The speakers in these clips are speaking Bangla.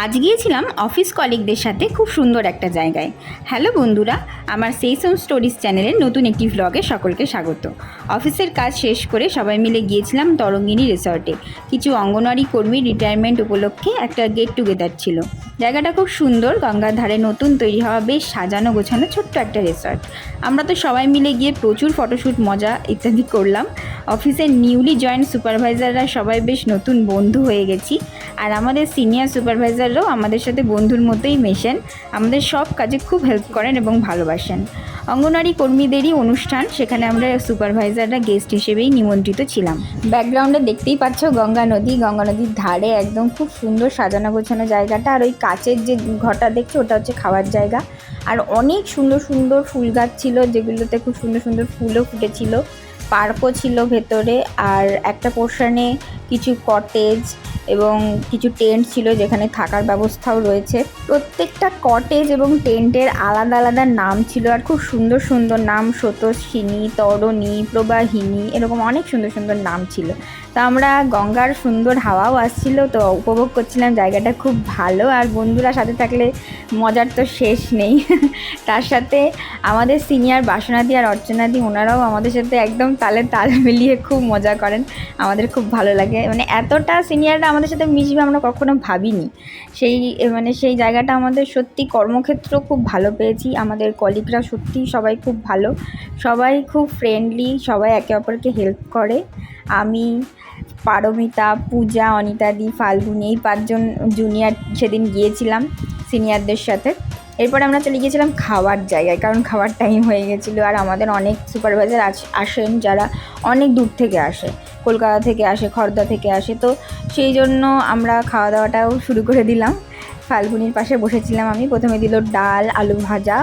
আজ গিয়েছিলাম অফিস কলিগদের সাথে খুব সুন্দর একটা জায়গায়। হ্যালো বন্ধুরা, আমার সেই সেইসম স্টোরিজ চ্যানেলের নতুন একটি ভ্লগে সকলকে স্বাগত। অফিসের কাজ শেষ করে সবাই মিলে গিয়েছিলাম তরঙ্গিনী রিসর্টে। কিছু অঙ্গনওয়াড়ি কর্মী রিটায়ারমেন্ট উপলক্ষে একটা গেট টুগেদার ছিল। জায়গাটা খুব সুন্দর, গঙ্গার ধারে নতুন তৈরি হওয়া বেশ সাজানো গোছানো ছোট্ট একটা রিসর্ট আমরা তো সবাই মিলে গিয়ে প্রচুর ফটোশ্যুট মজা ইত্যাদি করলাম। অফিসের নিউলি জয়েন্ট সুপারভাইজাররা সবাই বেশ নতুন বন্ধু হয়ে গেছি। আর আমাদের সিনিয়র সুপারভাইজাররাও আমাদের সাথে বন্ধুর মতোই মেশেন। আমাদের সব কাজে খুব হেল্প করেন এবং ভালোবাসেন। অঙ্গনওয়াড়ি কর্মীদেরই অনুষ্ঠান, সেখানে আমরা সুপারভাইজাররা গেস্ট হিসেবেই নিমন্ত্রিত ছিলাম। ব্যাকগ্রাউন্ডে দেখতেই পাচ্ছ, গঙ্গা নদী, গঙ্গা নদীর ধারে একদম খুব সুন্দর সাজানো গোছানো জায়গাটা। আর ওই কাচের যে ঘরটা দেখছ, ওটা হচ্ছে খাওয়ার জায়গা। আর অনেক সুন্দর সুন্দর ফুল গাছ ছিল, যেগুলোতে খুব সুন্দর সুন্দর ফুলও ফুটেছিল। পার্কও ছিল ভেতরে, আর একটা পোর্শনে কিছু কটেজ এবং কিছু টেন্ট ছিল যেখানে থাকার ব্যবস্থাও রয়েছে। প্রত্যেকটা কটেজ এবং টেন্টের আলাদা আলাদা নাম ছিল আর খুব সুন্দর সুন্দর নাম স্রোতস্বিনী তরণী, প্রবাহিনী এরকম অনেক সুন্দর সুন্দর নাম ছিল। তো আমরা গঙ্গার সুন্দর হাওয়াও আসছিল, তো উপভোগ করছিলাম জায়গাটা খুব ভালো আর বন্ধুরা সাথে থাকলে মজার তো শেষ নেই। তার সাথে আমাদের সিনিয়র বাসনাদি আর অর্চনাদি, ওনারাও আমাদের সাথে একদম তালে তাল মিলিয়ে খুব মজা করেন। আমাদের খুব ভালো লাগে। মানে এতটা সিনিয়ররা আমাদের সাথে মিশবে আমরা কখনো ভাবিনি। সেই মানে সেই জায়গাটা আমাদের সত্যি কর্মক্ষেত্র খুব ভালো পেয়েছি। আমাদের কলিগরা সত্যি সবাই খুব ভালো। সবাই খুব ফ্রেন্ডলি সবাই একে অপরকে হেল্প করে। আমি, পারমিতা, পূজা অনিতাদি ফাল্গুনি, এই পাঁচজন জুনিয়র সেদিন গিয়েছিলাম সিনিয়রদের সাথে। এরপরে আমরা চলে গিয়েছিলাম খাওয়ার জায়গায়, কারণ খাওয়ার টাইম হয়ে গেছিল আর আমাদের অনেক সুপারভাইজার আসেন যারা অনেক দূর থেকে আসে, কলকাতা থেকে আসে, খর্দা থেকে আসে। তো সেই জন্য আমরা খাওয়া দাওয়াটাও শুরু করে দিলাম। ফাল্গুনির পাশে বসেছিলাম আমি। প্রথমে দিল ডাল, আলু ভাজা।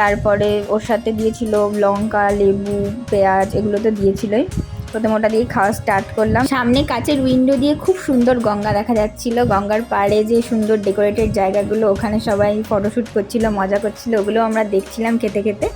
তারপরে ওর সাথে দিয়েছিল লঙ্কা, লেবু, পেঁয়াজ, এগুলো তো দিয়েছিলই। প্রথমে ওটা দিয়ে খাওয়া স্টার্ট করলাম। সামনে কাচের উইন্ডো দিয়ে খুব সুন্দর গঙ্গা দেখা যাচ্ছিল। গঙ্গার পাড়ে যে সুন্দর ডেকোরেটেড জায়গাগুলো, ওখানে সবাই ফটোশ্যুট করছিল, মজা করছিল, ওগুলো আমরা দেখছিলাম খেতে খেতে।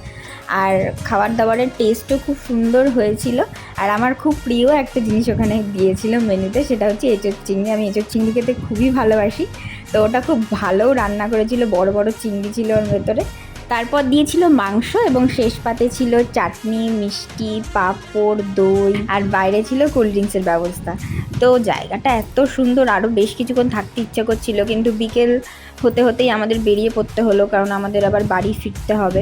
আর খাবার দাবারের টেস্টও খুব সুন্দর হয়েছিল। আর আমার খুব প্রিয় একটা জিনিস ওখানে দিয়েছিল মেনুতে, সেটা হচ্ছে এঁচোর চিংড়ি। আমি এঁচোর চিংড়ি খেতে খুবই ভালোবাসি। তো ওটা খুব ভালো রান্না করেছিল, বড় বড় চিংড়ি ছিল ওর ভেতরে। তারপর দিয়েছিল মাংস এবং শেষ পাতে ছিল চাটনি, মিষ্টি, পাঁপড়, দই আর বাইরে ছিল কোল্ড ড্রিঙ্কসের ব্যবস্থা। তো জায়গাটা এত সুন্দর আরও বেশ কিছুক্ষণ থাকতে ইচ্ছা করছিল, কিন্তু বিকেল হতে হতেই আমাদের বেরিয়ে পড়তে হলো, কারণ আমাদের আবার বাড়ি ফিরতে হবে।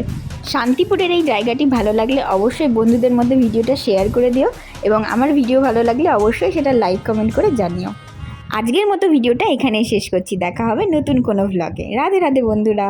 শান্তিপুরের এই জায়গাটি ভালো লাগলে অবশ্যই বন্ধুদের মধ্যে ভিডিওটা শেয়ার করে দিও এবং আমার ভিডিও ভালো লাগলে অবশ্যই সেটা লাইক কমেন্ট করে জানিও। আজকের মতো ভিডিওটা এখানেই শেষ করছি, দেখা হবে নতুন কোনো ভ্লগে রাধে রাধে বন্ধুরা।